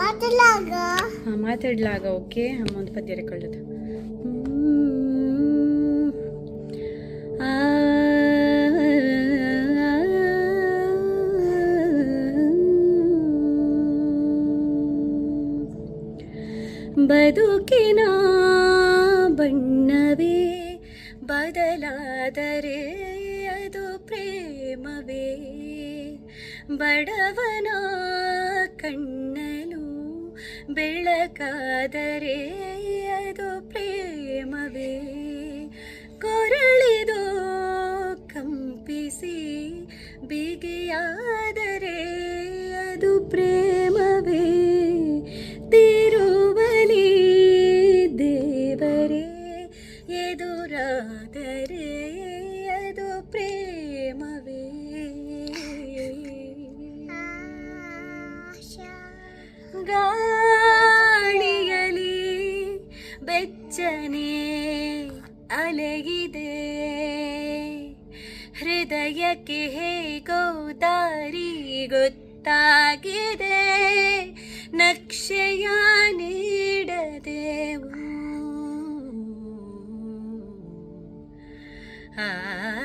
ಮಾತಾಡ್ಲಾಗ? Okay. ಅಮ್ಮ ಒಂದು ಪದ್ಯ ರೆಕೊಳ್ಳೋದು ಬದುಕಿನ ಬಣ್ಣವೇ ಬದಲಾದರೆ ಅದು ಪ್ರೇಮವೇ. ಬಡವನ ಕಣ್ಣಲು ಬೆಳಕಾದರೆ ಅದು ಪ್ರೇಮವೇ? ಕೊರಳಿದು ಕಂಪಿಸಿ ಬಿಗಿಯಾದರೆ ಅದು ಪ್ರೇಮವೇ? ತಿರುವಲಿ ದೇವರೇ ಎದುರಾದರೆ ಅದು ಪ್ರೇಮವೇ? ಗಾಳಿಯಲಿ ಬೆಚ್ಚನೆ ಅಲೆಗಿದೆ. ಹೃದಯಕ್ಕೆ ಹೇಗೋ ದಾರಿ ಗೊತ್ತಾಗಿದೆ. ನಕ್ಷೆಯ ನೀಡದೆವು ಆ.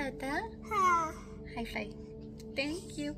Hi. High. Thank you.